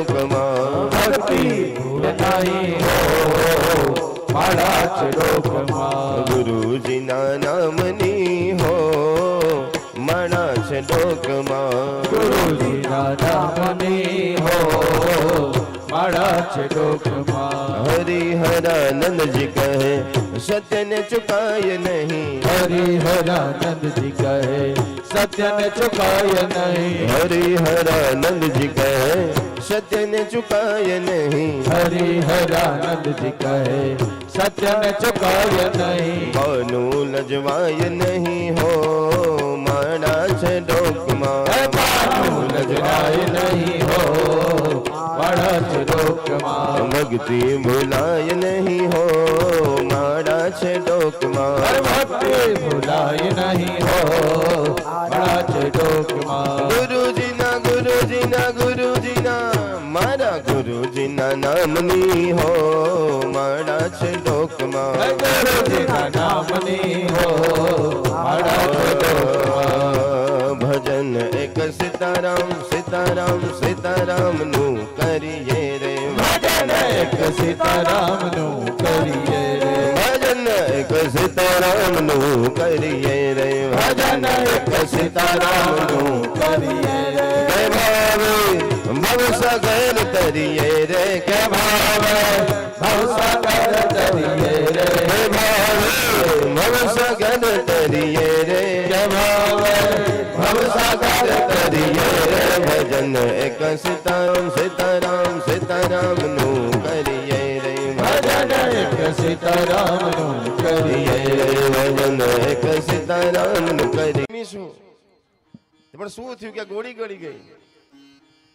ડોકમાં ભક્તિ ભૂલ નહીં હો મારા ચડોકમાં ગુરુજીના નામની હો માણસ છે ડોકમાં ગુરુજીના નામની મારા ચડોકમાં હરિહરાનંદજી કહે સત્યને ચુકાય નહીં. હરિહરાનંદજી કહે સત્યને ચુકાય નહીં. હરિહરાનંદજી કહે સત્યને ચુકાય નહીં. હરિહરાનંદજી કહે સત્યને ચુકાય નહીં. ભાનું લજવાય નહીં હો માણા છે ડોકમાં ભાનું લજરાય નહીં હો મારા ચડોકમાં ભક્તિ ભૂલાય નહીં હો. મારા છે ડોકમાં ભક્તિ ભૂલાય નહીં હો. મારા ચડોકમાં ગુરુજીના ગુરુજીના ગુરુજીના. મારા ગુરુજીના નામની હો. મારા છે ડોકમાં ગુરુજીના નામની હો. મારા ચડોકમાં ભજન એક સીતારામ સીતારામ સીતારામનું કરીએ રે. ભજન એક સીતારામનું કરીએ રે. ભજન એક સીતારામનું કરીએ રે. ભજન એક સીતારામનું કરીએ રે. ભાવે ભવસાગર તરીએ રે. કે ભાવે ભવસાગર તરીએ રે. કે ભવ સગર તરીએ રે. ભાવે ભવસાગર કરીએ રે ભજન એક સીતારામ સીતારામ સીતારામનું કરીએ રે ભજન એક સીતારામનું કરીએ રે ભજન એક સીતારામનું કરી શું પણ શું થયું કે ગોળી ગળી ગઈ?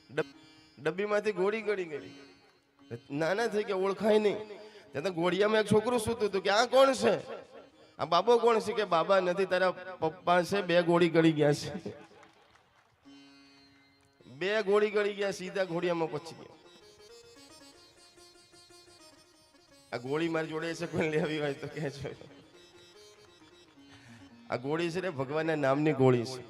ડબ- ડબ્બીમાંથી ગોળી ગળી ગઈ. નાના થઈ કે ઓળખાય નહીં. ત્યાં તો ગોળિયામાં એક છોકરું સૂતું હતું કે આ કોણ છે? આ બાબો કોણ છે કે બાબા નથી, તારા પપ્પા છે, બે ગોળી ગળી ગયા છે. બે ગોળી ગળી ગયા, સીધા ઘોડિયામાં પહોંચી ગયા. આ ગોળી મારી જોડે છે કોઈ લેવી હોય તો કહેજો. આ ગોળી છે ને, ભગવાનના નામની ગોળી છે.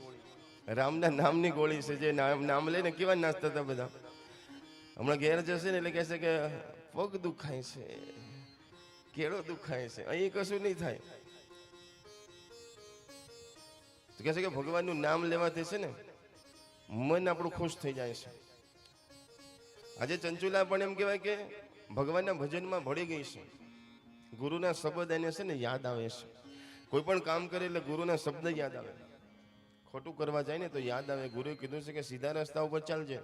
રામના નામની ગોળી છે, જે નામ નામ લઈને કેવા નાચતા હતા બધા. હમણાં ઘેર જશે ને એટલે કહેશે કે, પગ દુખાય છે, કેળો દુખાય છે. અહીં કશું નહીં થાય. તો કહેશે કે ભગવાનનું નામ લેવાથી છે ને, મન આપણું ખુશ થઈ જાય છે. આજે ચંચુલા પણ એમ કહેવાય કે ભગવાનના ભજનમાં ભળી ગઈ છે. ગુરુના શબ્દ એને છે ને યાદ આવે છે. કોઈ પણ કામ કરે એટલે ગુરુના શબ્દ યાદ આવે. ખોટું કરવા જાય ને તો યાદ આવે. ગુરુએ કીધું છે કે સીધા રસ્તા ઉપર ચાલજે.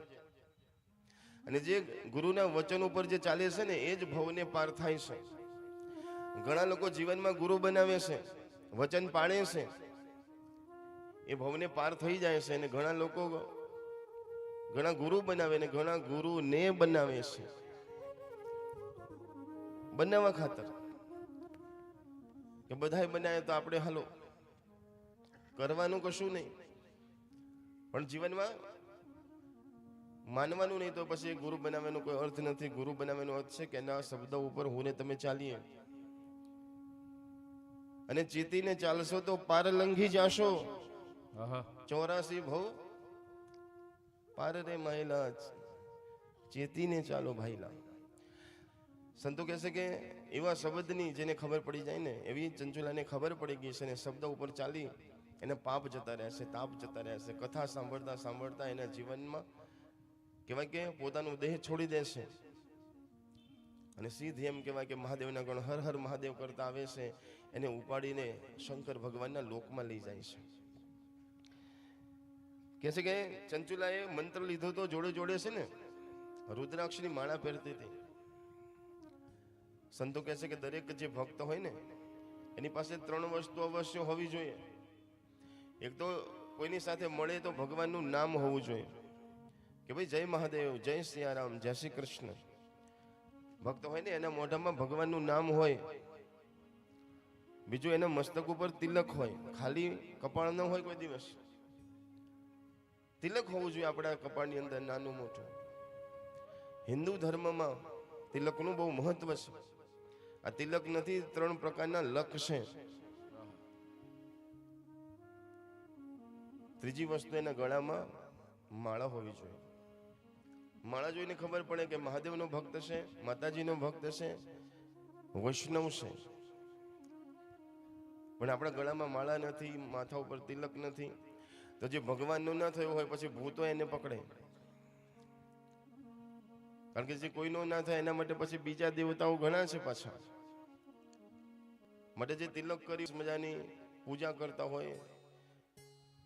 અને જે ગુરુના વચન ઉપર જે ચાલે છે ને, એ જ ભવને પાર થાય છે. ઘણા લોકો જીવનમાં ગુરુ બનાવે છે, વચન પાડે છે. એ ભવને પાર થઈ જાય છે અને ઘણા લોકો ઘણા ગુરુ બનાવે ને ઘણા ગુરુને બનાવે છે. બનાવવા ખાતર. કે બધાય બનાવે તો આપણે હાલો, કરવાનું કશું નહીં. પણ જીવનમાં માનવાનું નહીં તો પછી ગુરુ બનાવવાનો કોઈ અર્થ નથી. ગુરુ બનાવવાનો અર્થ છે કે એના શબ્દો ઉપર હું ને તમે ચાલીએ. અને ચેતીને ચાલશો તો પાર લંઘી જાશો. ચોરાસી ભવ. પાર રે મહિલા ચેતીને ચાલો ભાઈલા. સંતો કહેશે કે એવા શબ્દની જેને ખબર પડી જાય ને, એવી ચંચુલાને ખબર પડી ગઈ છે ને, શબ્દ ઉપર ચાલી એને પાપ જતા રહેશે, તાપ જતા રહેશે, કથા સાંભળતા સાંભળતા એના જીવનમાં કહેવાય કે પોતાનું દેહ છોડી દેશે. અને સીધી એમ કહેવાય કે મહાદેવના ગણ હર હર મહાદેવ કરતા આવે છે, એને ઉપાડીને શંકર ભગવાનના લોકમાં લઈ જાય છે. કહે છે કે ચંચુલાએ મંત્ર લીધો તો જોડે જોડે છે ને? રુદ્રાક્ષની માળા પહેરતી હતી. સંતો કહે છે કે દરેક જે ભક્ત હોય ને, એની પાસે ત્રણ વસ્તુ અવશ્ય હોવી જોઈએ. એક તો કોઈની સાથે મળે તો ભગવાનનું નામ હોવું જોઈએ. કે ભાઈ, જય મહાદેવ, જય સિયારામ, જય શ્રી કૃષ્ણ. ભક્ત હોય ને, એના મોઢામાં ભગવાનનું નામ હોય. બીજું, એના મસ્તક ઉપર તિલક હોય. ખાલી કપાળ ન હોય કોઈ દિવસ. તિલક હોવું જોઈએ આપણા કપાળની અંદર, નાનું મોટું. હિન્દુ ધર્મમાં તિલકનું બહુ મહત્વ છે. આ તિલક નથી, ત્રણ પ્રકારના લક છે. ત્રીજી વસ્તુ એના ગળામાં માળા હોવી જોઈએ. માળા જોઈને ખબર પડે કે મહાદેવનો ભક્ત છે, માતાજીનો ભક્ત છે, વૈષ્ણવ છે. પણ આપણા ગળામાં માળા નથી, માથા ઉપર તિલક નથી. તો જે ભગવાનનું ના થયું હોય પછી ભૂતો એને પકડે. કારણ કે જે કોઈનો ના થાય એના માટે પછી બીજા દેવતાઓ ઘણા છે પાછા. માટે જે તિલક કરી મજાની પૂજા કરતા હોય,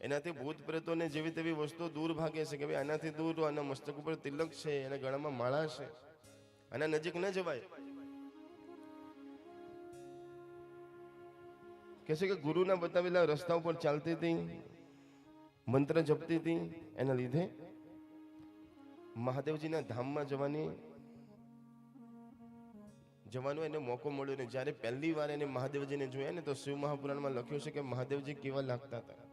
એનાથી ભૂત પ્રેતોને જેવી તેવી વસ્તુઓ દૂર ભાગે છે કે ભાઈ આનાથી દૂર આના મસ્તક ઉપર તિલક છે, એના ગળામાં માળા છે, આના નજીક ન જવાય. કે છે કે ગુરુના બતાવેલા રસ્તા ઉપર ચાલતી હતી. મંત્ર જપતી હતી, એના લીધે મહાદેવજીના ધામમાં જવાની જવાનો એને મોકો મળ્યો ને જ્યારે પહેલી વાર એને મહાદેવજીને જોયા ને તો શિવ મહાપુરાણમાં લખ્યું છે કે મહાદેવજી કેવા લાગતા હતા.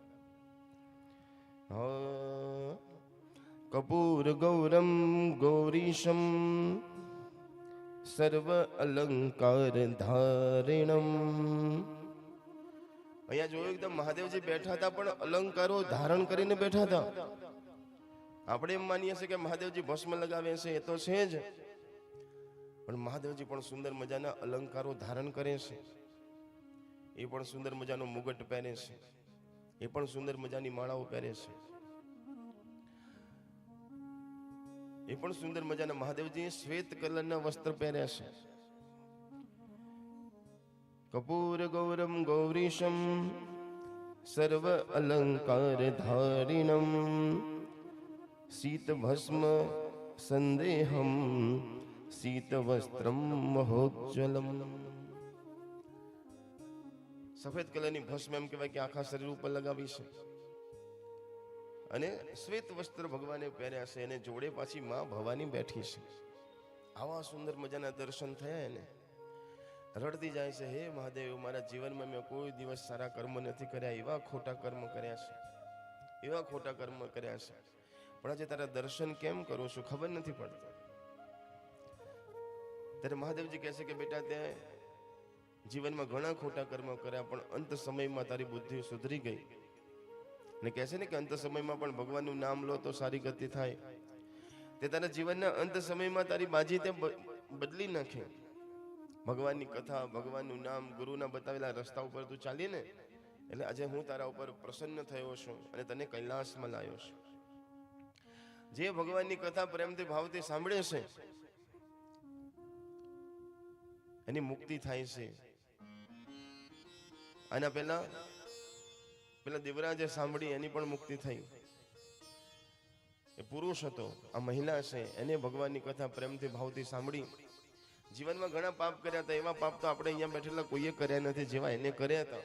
કપૂર ગૌરમ ગૌરીશમ, સર્વ અલંકાર ધારિણમ અહીંયા જોયું એકદમ મહાદેવજી બેઠા હતા, પણ અલંકારો ધારણ કરીને બેઠા હતા. આપણે એમ માનીએ છીએ કે મહાદેવજી ભસ્મ લગાવે છે, એ તો છે જ. પણ મહાદેવજી પણ સુંદર મજાના અલંકારો ધારણ કરે છે. એ પણ સુંદર મજાનો મુગટ પહેરે છે. એ પણ સુંદર મજાની માળાઓ પહેરે છે. એ પણ સુંદર મજાના મહાદેવજી શ્વેત કલરના વસ્ત્ર પહેર્યા છે. કપૂર ગૌરમ ગૌરીશમ સર્વ અલંકાર ધારિણમ શીત સંદેહમ શીત વસ્ત્રમ મહોજ્જલમ સફેદ કલરની ભસ્મ એમ કહેવાય કે આખા શરીર ઉપર લગાવી છે. અને શ્વેત વસ્ત્ર ભગવાને પહેર્યા છે અને જોડે પાછી માં ભવાની બેઠી છે. આવા સુંદર મજાના દર્શન થયા એને. રડતી જાય છે, હે મહાદેવ, મારા જીવનમાં મેં કોઈ દિવસ સારા કર્મ નથી કર્યા, એવા ખોટા કર્મ કર્યા છે, એવા ખોટા કર્મ કર્યા છે. પણ આજે તારા દર્શન કેમ કરું છું ખબર નથી પડતી. ત્યારે મહાદેવજી કહે છે કે, બેટા, તે જીવનમાં ઘણા ખોટા કર્મ કર્યા, પણ અંત સમયમાં તારી બુદ્ધિ સુધરી ગઈ. ને કહે છે ને કે, અંત સમયમાં પણ ભગવાનનું નામ લો તો સારી ગતિ થાય. તે તારા જીવનના અંત સમયમાં તારી બાજી તે બદલી નાખે. ભગવાનની કથા, ભગવાનનું નામ, ગુરુના બતાવેલા રસ્તા ઉપર તું ચાલી ને એટલે આજે હું તારા ઉપર પ્રસન્ન થયો છું અને તને કૈલાસમાં લાવ્યો છું. જે ભગવાનની કથા પ્રેમથી, ભાવથી સાંભળે છે, એની મુક્તિ થાય છે. આના પહેલા પેલા દેવરાજે સાંભળી, એની પણ મુક્તિ થઈ. એ પુરુષ હતો, આ મહિલા છે, એને ભગવાનની કથા પ્રેમથી, ભાવથી સાંભળી. જીવનમાં ઘણા પાપ કર્યા હતા. એવા પાપ તો આપણે અહીંયા બેઠેલા કોઈએ કર્યા નથી. જેવા એને કર્યા હતા.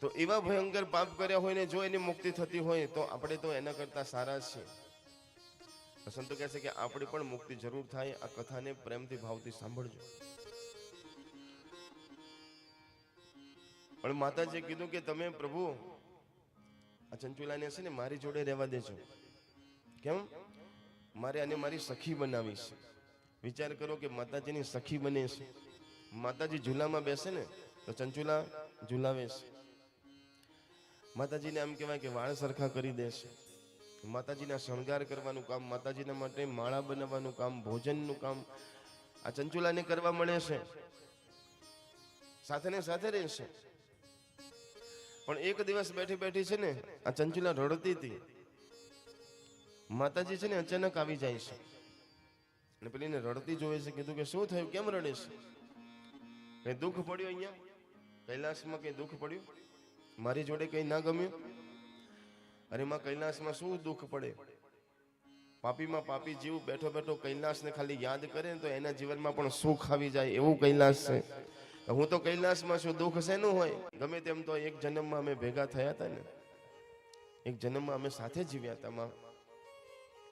તો એવા ભયંકર પાપ કર્યા હોય ને જો એની મુક્તિ થતી હોય તો આપણે તો એના કરતા સારા છીએ. સંતો કહે છે કે આપણે પણ મુક્તિ જરૂર થાય. આ કથાને પ્રેમથી ભાવથી સાંભળજો. પણ માતાજીએ કીધું કે તમે પ્રભુ, આ ચંચુલાને છે ને મારી જોડે રહેવા દેજો. કેમ? મારે આને મારી સખી બનાવી છે. વિચાર કરો કે માતાજીની સખી બને છે. માતાજી ઝૂલામાં બેસે ને, તો ચંચુલા ઝૂલાવે માતાજીને આમ કહેવાય કે વાળ સરખા કરી દેશે માતાજીના શણગાર કરવાનું કામ, માતાજીના માટે માળા બનાવવાનું કામ, ભોજનનું કામ આ ચંચુલાને કરવા મળે છે. સાથે ને સાથે રહેશે પણ એક દિવસ બેઠી બેઠી છે ને, આ ચંચુલા રડતી હતી. માતાજી છે ને અચાનક આવી જાય છે. અને પેલીને રડતી જોવે છે, કીધું કે શું થયું? કેમ રડે છે કઈ દુઃખ પડ્યું અહીંયા? કૈલાસમાં કઈ દુઃખ પડ્યું? મારી જોડે કઈ ના ગમ્યું? અરે માં, કૈલાસમાં શું દુઃખ પડે? પાપીમાં પાપી જીવ બેઠો બેઠો કૈલાસને ખાલી યાદ કરે ને તો એના જીવનમાં પણ સુખ આવી જાય એવું કૈલાસ છે. હું તો કૈલાસમાં શું દુઃખ શેનું હોય? ગમે તેમ તો એક જન્મમાં અમે ભેગા થયા હતા ને. એક જન્મમાં અમે સાથે જીવ્યા હતા, માં.